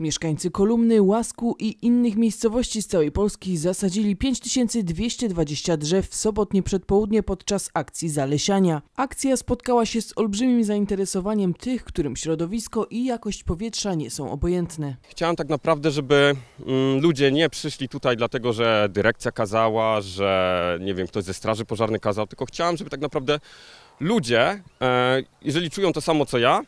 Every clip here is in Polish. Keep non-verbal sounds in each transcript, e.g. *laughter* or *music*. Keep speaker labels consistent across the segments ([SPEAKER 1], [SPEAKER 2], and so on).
[SPEAKER 1] Mieszkańcy Kolumny, Łasku i innych miejscowości z całej Polski zasadzili 5220 drzew w sobotnie przedpołudnie podczas akcji zalesiania. Akcja spotkała się z olbrzymim zainteresowaniem tych, którym środowisko i jakość powietrza nie są obojętne.
[SPEAKER 2] Chciałem tak naprawdę, żeby mm, ludzie nie przyszli tutaj dlatego, że dyrekcja kazała, że nie wiem, ktoś ze straży pożarnej kazał, tylko chciałem, żeby tak naprawdę ludzie, e, jeżeli czują to samo co ja,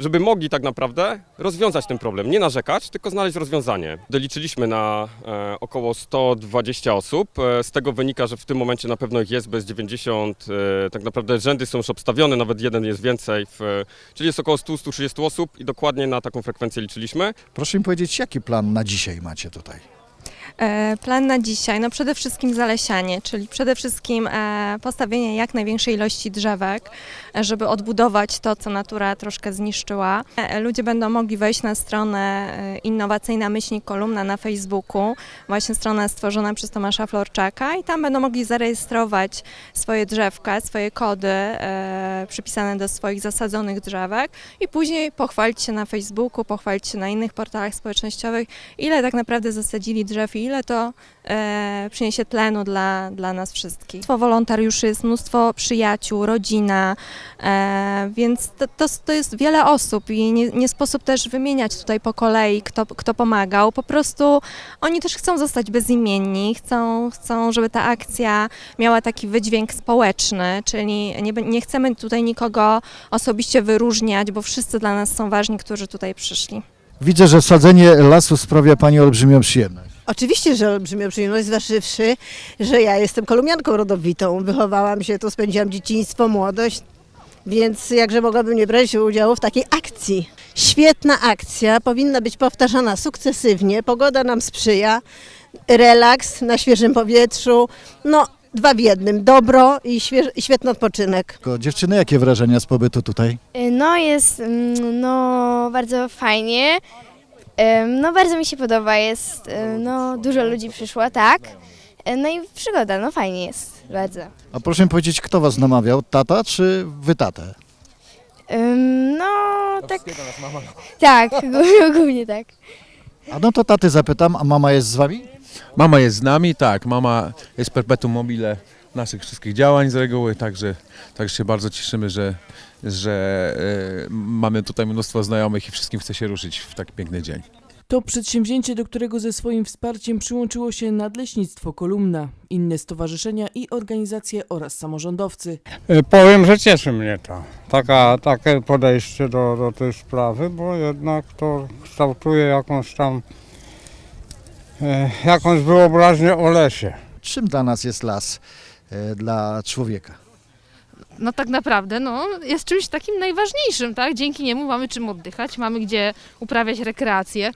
[SPEAKER 2] żeby mogli tak naprawdę rozwiązać ten problem. Nie narzekać, tylko znaleźć rozwiązanie. Doliczyliśmy na e, około 120 osób. E, z tego wynika, że w tym momencie na pewno ich jest bez 90. E, tak naprawdę rzędy są już obstawione, nawet jeden jest więcej. W, czyli jest około 100-130 osób i dokładnie na taką frekwencję liczyliśmy.
[SPEAKER 3] Proszę mi powiedzieć, jaki plan na dzisiaj macie tutaj?
[SPEAKER 4] E, Plan na dzisiaj, no przede wszystkim zalesianie, czyli przede wszystkim e, postawienie jak największej ilości drzewek, e, żeby odbudować to, co natura troszkę zniszczyła. Ludzie będą mogli wejść na stronę Innowacyjna Myślnik Kolumna na Facebooku, właśnie strona stworzona przez Tomasza Florczaka i tam będą mogli zarejestrować swoje drzewka, swoje kody przypisane do swoich zasadzonych drzewek i później pochwalić się na Facebooku, pochwalić się na innych portalach społecznościowych, ile tak naprawdę zasadzili drzew i ile to e, przyniesie tlenu dla, dla nas wszystkich. Mnóstwo wolontariuszy jest, mnóstwo przyjaciół, rodzina, e, więc to, to, to jest wiele osób i nie, nie sposób też wymieniać tutaj po kolei, kto, kto pomagał. Po prostu oni też chcą zostać bezimienni, chcą, chcą, żeby ta akcja miała taki wydźwięk społeczny, czyli nie, nie chcemy tutaj nikogo osobiście wyróżniać, bo wszyscy dla nas są ważni, którzy tutaj przyszli.
[SPEAKER 3] Widzę, że sadzenie lasu sprawia Pani olbrzymią przyjemność.
[SPEAKER 5] Oczywiście, że olbrzymią przyjemność, zważywszy, że ja jestem kolumianką rodowitą. Wychowałam się tu, spędziłam dzieciństwo, młodość, więc jakże mogłabym nie brać udziału w takiej akcji. Świetna akcja, powinna być powtarzana sukcesywnie, pogoda nam sprzyja, relaks na świeżym powietrzu, no dwa w jednym, dobro i, śwież- i świetny odpoczynek.
[SPEAKER 3] Tylko Dziewczyny, jakie wrażenia z pobytu tutaj?
[SPEAKER 6] No jest mm, no bardzo fajnie. No bardzo mi się podoba, jest no dużo ludzi przyszło, tak. No i przygoda, no fajnie jest bardzo.
[SPEAKER 3] A proszę mi powiedzieć, kto Was namawiał, tata czy Wy tatę?
[SPEAKER 6] No tak. Tak, *laughs* ogólnie tak.
[SPEAKER 3] A no to taty zapytam, a mama jest z Wami?
[SPEAKER 7] Mama jest z nami, tak, mama jest perpetuum mobile naszych wszystkich działań z reguły, także, także się bardzo cieszymy, że, że e, mamy tutaj mnóstwo znajomych i wszystkim chce się ruszyć w taki piękny dzień.
[SPEAKER 1] To przedsięwzięcie, do którego ze swoim wsparciem przyłączyło się Nadleśnictwo Kolumna, inne stowarzyszenia i organizacje oraz samorządowcy.
[SPEAKER 8] E, Powiem, że cieszy mnie to. Taka, takie podejście do, do tej sprawy, bo jednak to kształtuje jakąś tam e, jakąś wyobraźnię o lesie.
[SPEAKER 3] Czym dla nas jest las, dla człowieka?
[SPEAKER 9] no tak naprawdę no, jest czymś takim najważniejszym, tak? Dzięki niemu mamy czym oddychać, mamy gdzie uprawiać rekreację.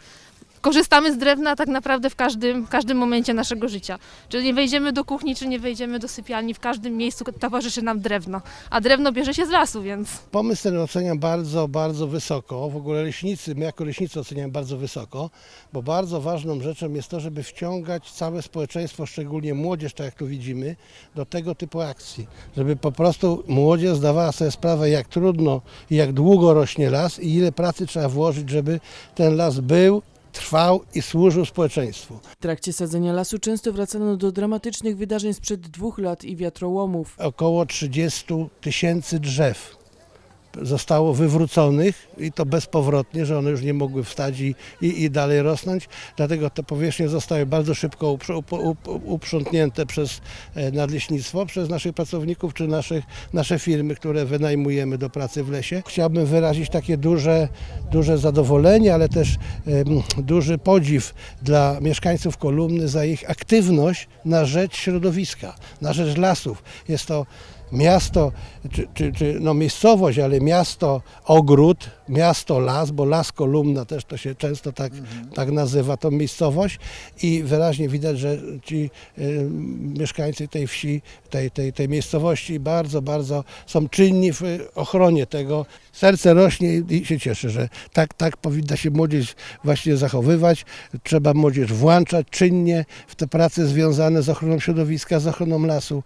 [SPEAKER 9] Korzystamy z drewna tak naprawdę w każdym, w każdym momencie naszego życia. Czy nie wejdziemy do kuchni, czy nie wejdziemy do sypialni, w każdym miejscu towarzyszy nam drewno. A drewno bierze się z lasu, więc
[SPEAKER 10] Pomysł ten oceniam bardzo, bardzo wysoko. W ogóle leśnicy, my jako leśnicy oceniamy bardzo wysoko, bo bardzo ważną rzeczą jest to, żeby wciągać całe społeczeństwo, szczególnie młodzież, tak jak tu widzimy, do tego typu akcji. Żeby po prostu młodzież zdawała sobie sprawę, jak trudno i jak długo rośnie las i ile pracy trzeba włożyć, żeby ten las był, trwał i służył społeczeństwu.
[SPEAKER 1] W trakcie sadzenia lasu często wracano do dramatycznych wydarzeń sprzed dwóch lat i wiatrołomów.
[SPEAKER 10] Około 30 tysięcy drzew zostało wywróconych i to bezpowrotnie, że one już nie mogły wstać i, i, i dalej rosnąć. Dlatego te powierzchnie zostały bardzo szybko uprz- up, up, uprzątnięte przez e, nadleśnictwo, przez naszych pracowników czy naszych, nasze firmy, które wynajmujemy do pracy w lesie. Chciałbym wyrazić takie duże, duże zadowolenie, ale też em, duży podziw dla mieszkańców Kolumny za ich aktywność na rzecz środowiska, na rzecz lasów. Jest to miasto, czy, czy, czy no miejscowość, ale miasto ogród, miasto las, bo las Kolumna też to się często tak, tak nazywa tą miejscowość i wyraźnie widać, że ci y, mieszkańcy tej wsi, tej, tej, tej miejscowości bardzo, bardzo są czynni w ochronie tego. Serce rośnie i się cieszy, że tak, tak powinna się młodzież właśnie zachowywać. Trzeba młodzież włączać czynnie w te prace związane z ochroną środowiska, z ochroną lasu.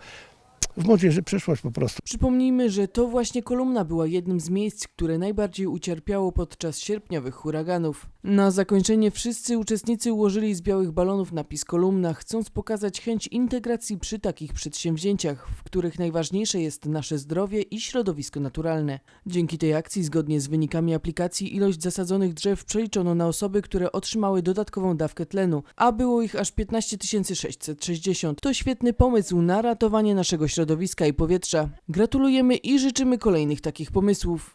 [SPEAKER 10] W młodzieży przyszłość po prostu.
[SPEAKER 1] Przypomnijmy, że to właśnie Kolumna była jednym z miejsc, które najbardziej ucierpiało podczas sierpniowych huraganów. Na zakończenie wszyscy uczestnicy ułożyli z białych balonów napis Kolumna, chcąc pokazać chęć integracji przy takich przedsięwzięciach, w których najważniejsze jest nasze zdrowie i środowisko naturalne. Dzięki tej akcji, zgodnie z wynikami aplikacji, ilość zasadzonych drzew przeliczono na osoby, które otrzymały dodatkową dawkę tlenu, a było ich aż 15 660. To świetny pomysł na ratowanie naszego środowiska i powietrza. Gratulujemy i życzymy kolejnych takich pomysłów.